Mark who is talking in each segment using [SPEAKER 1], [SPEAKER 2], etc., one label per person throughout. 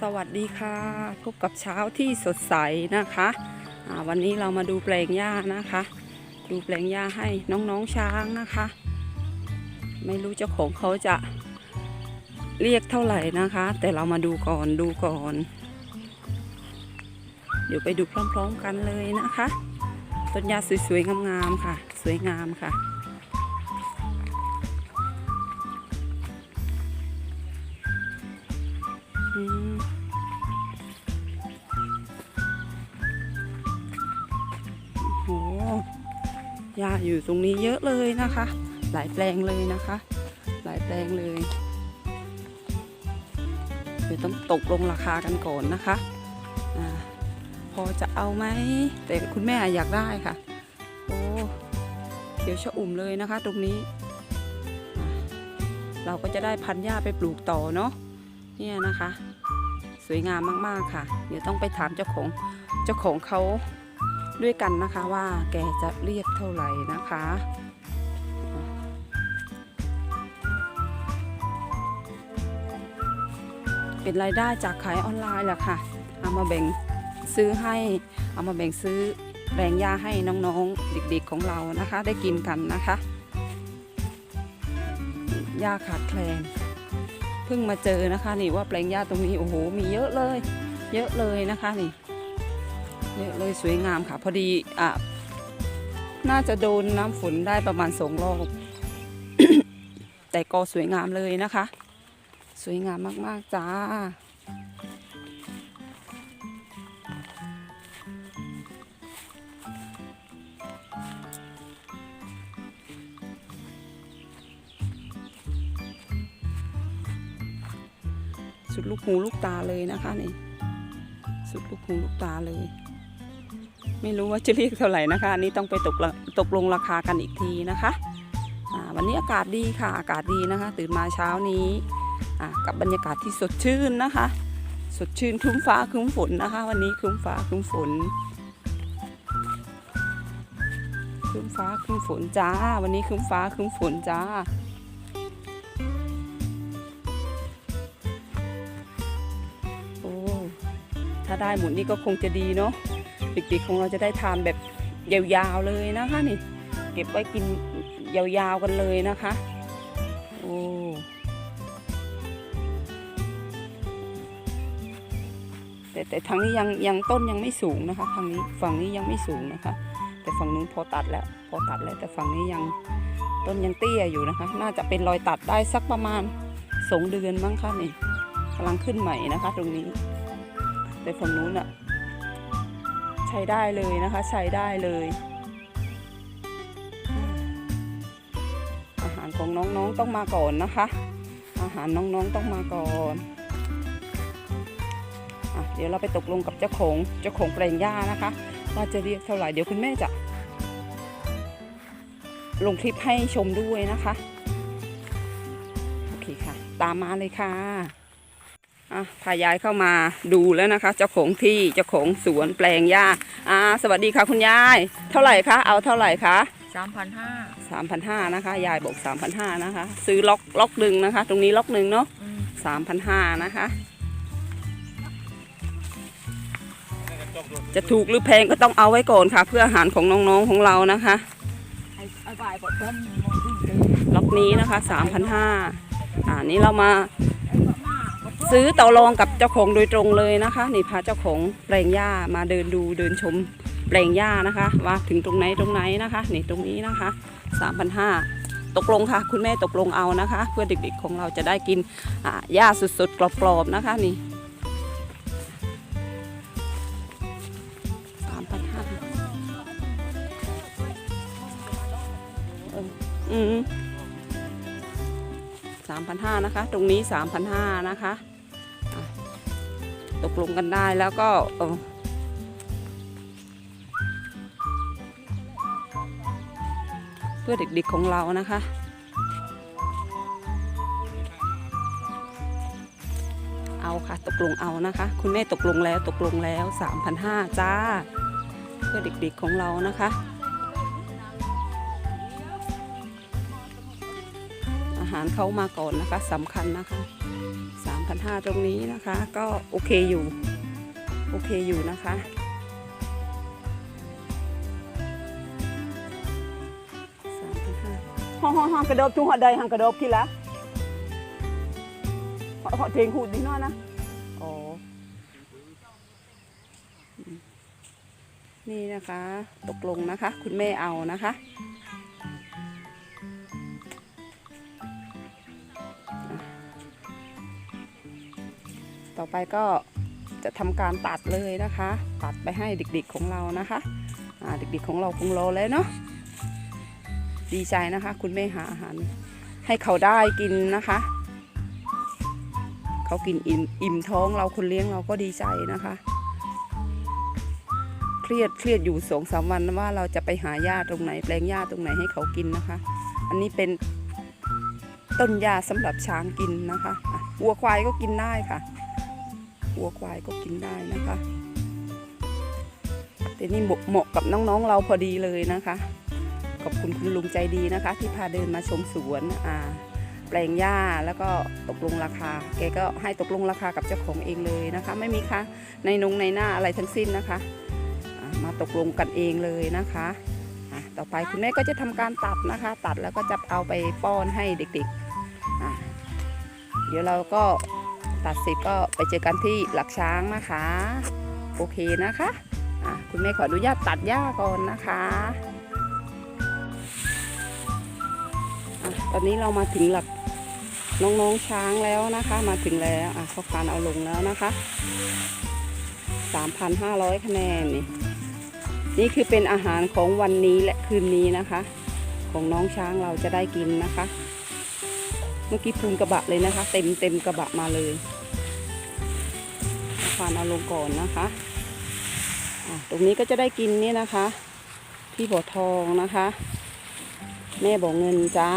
[SPEAKER 1] สวัสดีค่ะ พบกับเช้าที่สดใสนะคะวันนี้เรามาดูแปลงหญ้านะคะ ดูแปลงหญ้าให้น้องๆช้างนะคะ ไม่รู้เจ้าของเขาจะเรียกเท่าไหร่นะคะ แต่เรามาดูก่อนดูก่อน เดี๋ยวไปดูพร้อมๆกันเลยนะคะต้นหญ้าสวยๆงามๆค่ะ สวยงามค่ะอืม หญ้าอยู่ตรงนี้เยอะเลยนะคะ หลายแปลงเลยนะคะ หลายแปลงเลยเดี๋ยวต้องตกลงราคากันก่อนนะคะอพอจะเอาไหมแต่คุณแม่อยากได้ค่ะ โอ้เดี๋ยวชะอุ่มเลยนะคะ ตรงนี้ เราก็จะได้พันธุ์หญ้าไปปลูกต่อเนาะเนี่ยนะคะ สวยงามมากๆค่ะ เดี๋ยวต้องไปถามเจ้าของเจ้าของเขา ด้วยกันนะคะว่าแกจะเรียกเท่าไหร่นะคะเป็นรายได้จากขายออนไลน์แหละค่ะ เอามาแบ่งซื้อให้ เอามาแบ่งซื้อแบ่งยาให้น้องๆ เด็กๆของเรานะคะ ได้กินกันนะคะยาขาดแคลน เพิ่งมาเจอนะคะนี่ว่าแปลงหญ้าตรงนี้โอ้โหมีเยอะเลย เยอะเลยนะคะนี่ เยอะเลยสวยงามค่ะ พอดีอะน่าจะโดนน้ำฝนได้ประมาณสองรอบ แต่ก็สวยงามเลยนะคะ สวยงามมาก ๆ จ้า สุดลูกหูลูกตาเลยนะคะนี่ สุดลูกหูลูกตาเลย ไม่รู้ว่าจะเรียกเท่าไหร่นะคะ อันนี้ต้องไปตกละตกลงราคากันอีกทีนะคะวันนี้อากาศดีค่ะ อากาศดีนะคะ ตื่นมาเช้านี้กับบรรยากาศที่สดชื่นนะคะ สดชื่นครึ้มฟ้าครึ้มฝนนะคะ วันนี้ครึ้มฟ้าครึ้มฝนครึ้มฟ้าครึ้มฝนจ้า วันนี้ครึ้มฟ้าครึ้มฝนจ้าโอ้ถ้าได้หมุนนี่ก็คงจะดีเนาะ เด็กๆของเราจะได้ทานแบบยาวๆเลยนะคะนี่ เก็บไว้กินยาวๆกันเลยนะคะโอ้แต่แต่ทางนี้ยังยังต้นยังไม่สูงนะคะทางนี้ฝั่งนี้ยังไม่สูงนะคะ แต่ฝั่งนู้นพอตัดแล้วพอตัดแล้วแต่ฝั่งนี้ยังต้นยังเตี้ยอยู่นะคะ น่าจะเป็นรอยตัดได้สักประมาณสองเดือนมั้งคะนี่กำลังขึ้นใหม่นะคะ ตรงนี้ แต่ฝั่งนู้นอะ ใช้ได้เลยนะคะ ใช้ได้เลย อาหารของน้องๆต้องมาก่อนนะคะ อาหารน้องๆต้องมาก่อนอเดี๋ยวเราไปตกลงกับเจ้าของเจ้าของแปลงหญ้านะคะ ว่าจะเรียกเท่าไหร่เดี๋ยวคุณแม่จะ ลงคลิปให้ชมด้วยนะคะ โอเคค่ะ ตามมาเลยค่ะ อะพายายเข้ามาดูแล้วนะคะ เจ้าของที่เจ้าของสวนแปลงหญ้าอ่าสวัสดีค่ะคุณยาย เท่าไหร่คะเอาเท่าไหร่คะ
[SPEAKER 2] สามพันห้า
[SPEAKER 1] สามพันห้านะคะยายบอกสามพันห้านะคะ ซื้อล็อกล็อกหนึ่งนะคะ ตรงนี้ล็อกหนึ่งเนาะสามพันห้านะคะ จะถูกหรือแพงก็ต้องเอาไว้ก่อนค่ะ เพื่ออาหารของน้องๆของเรานะคะ
[SPEAKER 2] ไอ้ไอ้บ่ายบอกเพิ่มมองที่เต็ม
[SPEAKER 1] ล็อกนี้นะคะสามพันห้าอ่านี้เรามา ซื้อต่อรองกับเจ้าของโดยตรงเลยนะคะนี่พาเจ้าของแปลงหญ้ามาเดินดูเดินชมแปลงหญ้านะคะ ว่าถึงตรงไหนตรงไหนนะคะนี่ตรงนี้นะคะสามพันห้าตกลงค่ะ คุณแม่ตกลงเอานะคะ เพื่อเด็กๆของเราจะได้กินหญ้าสดๆกรอบๆนะคะนี่สามพันห้าอืมสามพันห้านะคะ ตรงนี้สามพันห้านะคะ ตกลงกันได้แล้วก็เพื่อเด็กๆของเรานะคะ เอาค่ะตกลงเอานะคะ คุณแม่ตกลงแล้วตกลงแล้วสามพันห้าจ้า เพื่อเด็กๆของเรานะคะอาหารารเขามาก่อนนะคะสำคัญนะคะ 3,500 ตรงนี้นะคะ ก็โอเคอยู่ โอเคอยู่นะคะ3,500ฮ่อฮ่อฮ่อกระโดบจุงหัดใดหังกระโดบกี่ละเหาะเหาะเทงหูดีหน้อยนะอ๋ออืมนี่นะคะ ตกลงนะคะ คุณแม่เอานะคะ ต่อไปก็จะทำการตัดเลยนะคะ ตัดไปให้เด็กๆของเรานะคะเด็กๆของเราคงรอแล้วเนาะดีใจนะคะ คุณแม่หาอาหารให้เขาได้กินนะคะ เขากินอิ่มอิ่มท้องเราคนเลี้ยงเราก็ดีใจนะคะ เครียดเครียดอยู่สองสามวันว่าเราจะไปหาหญ้าตรงไหน แปลงหญ้าตรงไหนให้เขากินนะคะ อันนี้เป็นต้นหญ้าสำหรับช้างกินนะคะวัวควายก็กินได้ค่ะ วัวควายก็กินได้นะคะ แต่นี่เหมาะกับน้องๆเราพอดีเลยนะคะ ขอบคุณคุณลุงใจดีนะคะ ที่พาเดินมาชมสวนอ่าแปลงหญ้าแล้วก็ตกลงราคา แกก็ให้ตกลงราคากับเจ้าของเองเลยนะคะ ไม่มีค่าในนงในหน้าอะไรทั้งสิ้นนะคะมาตกลงกันเองเลยนะคะต่อไปคุณแม่ก็จะทำการตัดนะคะ ตัดแล้วก็จะเอาไปป้อนให้เด็กๆเดี๋ยวเราก็ ตัดเสร็จก็ไปเจอกันที่หลักช้างนะคะ โอเคนะคะะคุณแม่ขออนุญาตตัดหญ้าก่อนนะคะอะตอนนี้เรามาถึงหลักน้องๆช้างแล้วนะคะ มาถึงแล้วอะเขาคานเอาลงแล้วนะคะ 3,500 คะแนนนี่นี่คือเป็นอาหารของวันนี้และคืนนี้นะคะ ของน้องช้างเราจะได้กินนะคะ มื่อกี้พูนกระบะเลยนะคะ เต็มเต็มกระบะมาเลยเขานเอาลงก่อนนะคะตรงนี้ก็จะได้กินนี่นะคะพี่บ่อทองนะคะ แม่บอเงินจ้า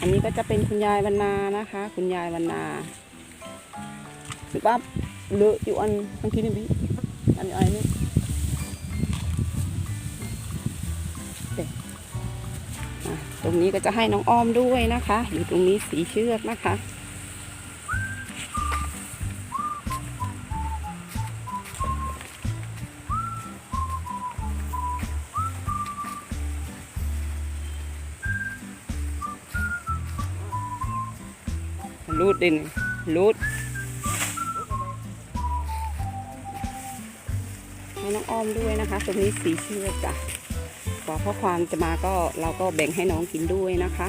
[SPEAKER 1] อันนี้ก็จะเป็นคุณยายวันนานะคะ คุณยายวันนาหรือว่าเลอะอยู่อันเมื่อกี้นี่พี่อันนี้อะไรนี่ ตรงนี้ก็จะให้น้องอ้อมด้วยนะคะ อยู่ตรงนี้สีเชือกนะคะรูดดินรูดให้น้องอ้อมด้วยนะคะ ตรงนี้สีเชือกจ้ะ ว่าพ่อควานจะมาก็เราก็แบ่งให้น้องกินด้วยนะคะ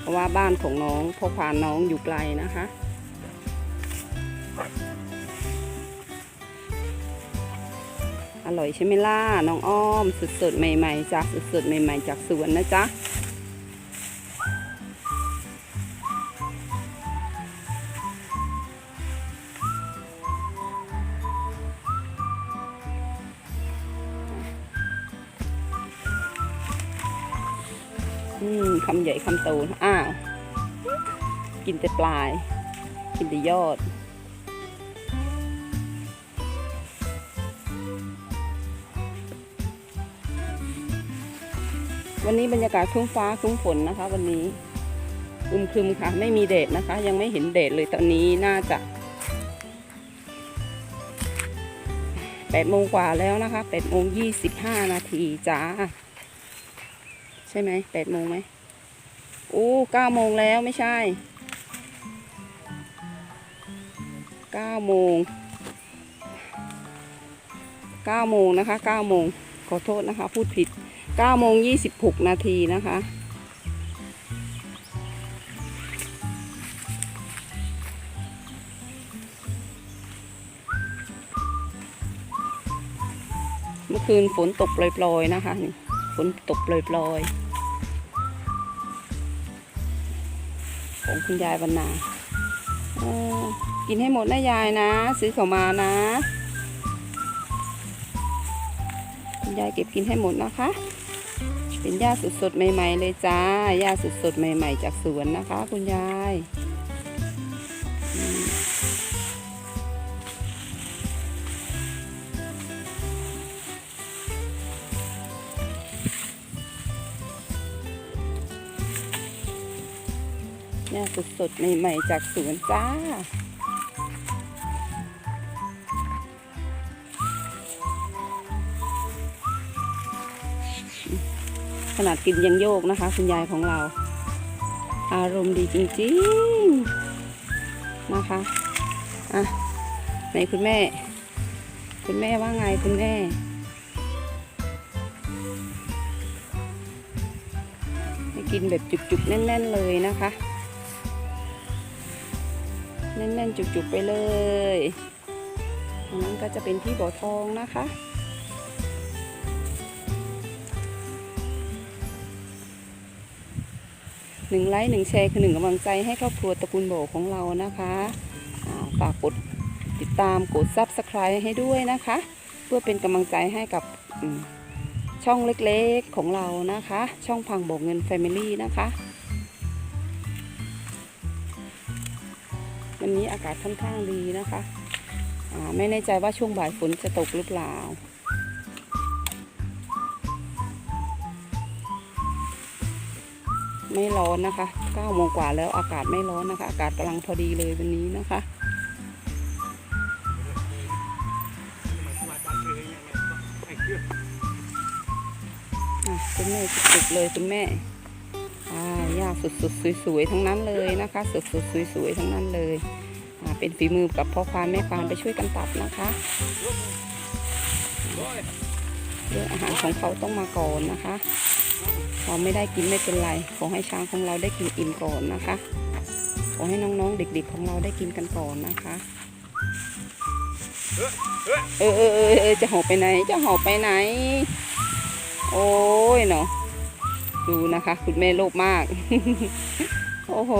[SPEAKER 1] เพราะว่าบ้านของน้องพ่อควานน้องอยู่ไกลนะคะ อร่อยใช่ไหมล่ะน้องอ้อมสดๆใหม่ ๆ จากสดๆใหม่ ๆ จากสวนนะจ๊ะ อืมคำใหญ่คำโตอ้าว กินแต่ปลาย กินแต่ยอด วันนี้บรรยากาศครึ้มฟ้าครึ้มฝนนะคะ วันนี้อึมครึมค่ะ ไม่มีแดดนะคะ ยังไม่เห็นแดดเลยตอนนี้น่าจะแปดโมงกว่าแล้วนะคะแปดโมงยี่สิบห้านาทีจ้า ใช่ไหมแปดโมงไหมโอ้เก้าโมงแล้วไม่ใช่เก้าโมงเก้าโมงนะคะเก้าโมงขอโทษนะคะ พูดผิดเก้าโมงยี่สิบหกนาทีนะคะเมื่อคืนฝนตกปล่อยๆนะคะ ฝนตกปล่อยๆ ของคุณยายวันนาอกินให้หมดนะยายนะ ซื้อเขามานะ คุณยายเก็บกินให้หมดนะคะ เป็นหญ้าสดๆใหม่ ๆ เลยจ้าหญ้าสดๆใหม่ ๆ จากสวนนะคะ คุณยาย ดๆ ใหม่ๆ จากสวนจ้า ขนาดกินยังโยกนะคะ คุณยายของเรา อารมณ์ดีจริงๆ นะคะ อะไหนคุณแม่ คุณแม่ว่าไงคุณแม่กินแบบจุกๆแน่น ๆ เลยนะคะ แน่นๆ จุกๆไปเลยอันนั้นก็จะเป็นที่บ่อทองนะคะ หนึ่งไลค์หนึ่งแชร์คือหนึ่งกำลังใจให้ครอบครัวตระกูลโบของเรานะคะฝากกดติดตามกด Subscribe ให้ด้วยนะคะ เพื่อเป็นกำลังใจให้กับช่องเล็กๆของเรานะคะ ช่องพังโบกเงิน Family นะคะ วันนี้อากาศค่อนข้างดีนะคะไม่แน่ใจว่าช่วงบ่ายฝนจะตกหรือเปล่า ไม่ร้อนนะคะ9โมงกว่าแล้วอากาศไม่ร้อนนะคะ อากาศกำลังพอดีเลยวันนี้นะคะคุณแม่สุดเลยคุณแม่ หญ้าสุดๆสวยๆทั้งนั้นเลยนะคะสุดๆสวยๆทั้งนั้นเลยเป็นฝีมือกับพ่อควานแม่ควานไปช่วยกันตัดนะคะเรื่องอาหารของเขาต้องมาก่อนนะคะเราไม่ได้กินไม่เป็นไร ขอให้ช้างของเราได้กินอิ่มก่อนนะคะ ขอให้น้องๆเด็กๆของเราได้กินกันก่อนนะคะเออเออเออจะหอบไปไหน จะหอบไปไหน โอ้ยเนาะ ดูนะคะ คุณแม่โลภมาก โอ้โห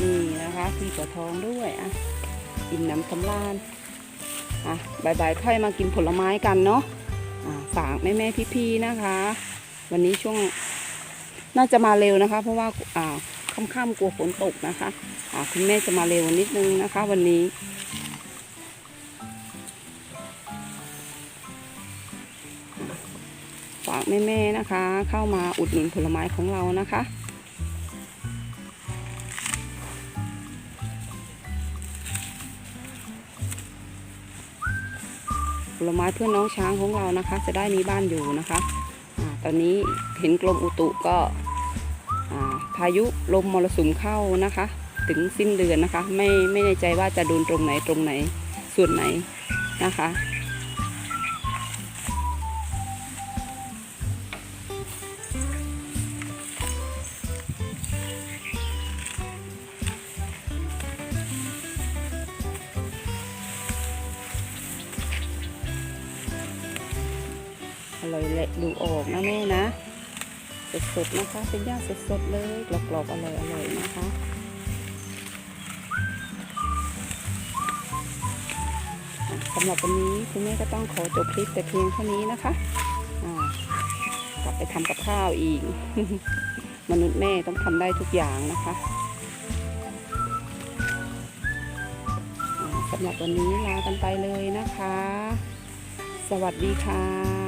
[SPEAKER 1] นี่นะคะมีกระทองด้วยอะ กินน้ำสำราญ อะบายบายค่อยมากินผลไม้กันเนาะอ่าฝากแม่แม่พี่พี่ๆนะคะ วันนี้ช่วงน่าจะมาเร็วนะคะ เพราะว่าอ่าค่ำๆกลัวฝนตกนะคะอ่าคุณแม่จะมาเร็วนิดนึงนะคะ วันนี้ฝากแม่ๆนะคะ เข้ามาอุดหนุนผลไม้ของเรานะคะ ผลไม้เพื่อนน้องช้างของเรานะคะ จะได้มีบ้านอยู่นะคะอาตอนนี้เห็นกรมอุตุก็พายุลมมรสุมเข้านะคะ ถึงสิ้นเดือนนะคะ ไม่ไม่แน่ใจว่าจะโดนตรงไหนตรงไหนส่วนไหนนะคะ สดๆนะคะ เป็นย่าสดๆเลยกรอบๆอร่อยๆนะคะสำหรับวันนี้คุณแม่ก็ต้องขอจบคลิปแต่เพียงเท่านี้นะคะกลับไปทำกับข้าวอีก มนุษย์แม่ต้องทำได้ทุกอย่างนะคะสำหรับวันนี้ลากันไปเลยนะคะ สวัสดีค่ะ